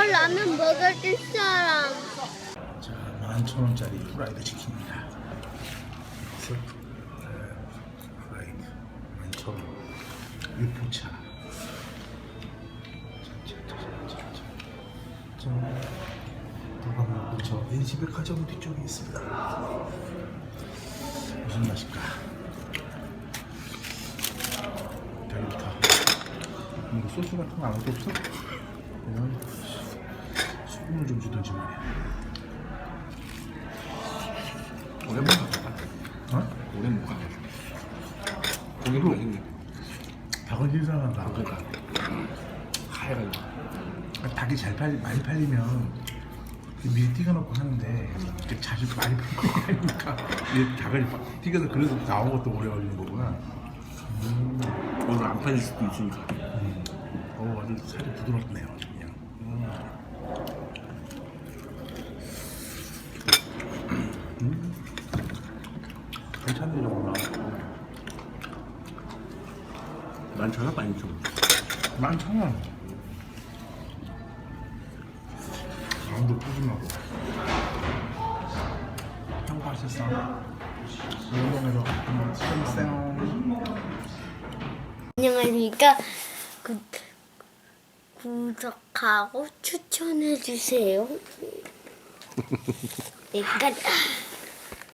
이거 라면 먹을 사람. 자, 11,000원짜리 프라이드 치킨입니다. 스 프라이드 11,000원. 유포차. 자자자자자. 자, 도감 근처 NC백화점 뒤쪽에 있습니다. 무슨 맛일까? 별부터. 뭐 소스 같은 거 아무것도 없어? 그냥 소금을 좀 주든지 말이야. 오래 못 가봐. 어? 오래 못 가봐. 고기도 맛있네. 닭은 신선하다. 그러니까 하얘가지고. 닭이 잘 팔, 많이 팔리면 미리 튀겨놓고 하는데 이렇게 자주 많이 팔고 하니까 이 닭을 막 튀겨서 그래서 나온 것도 오래 걸리는 거구나. 음, 오늘 안 팔릴 수도 있으니까. 음. 어, 아주 살이 부드럽네요. 그냥. 음. 음. 괜찮네, 정말. 많잖아, 많이 좀. 많잖아. 마음도 푸짐하고. 평가하셨어? 영동에서 한번 드셔보세요. 안녕하십니까. 구, 구독하고 추천해주세요. 내가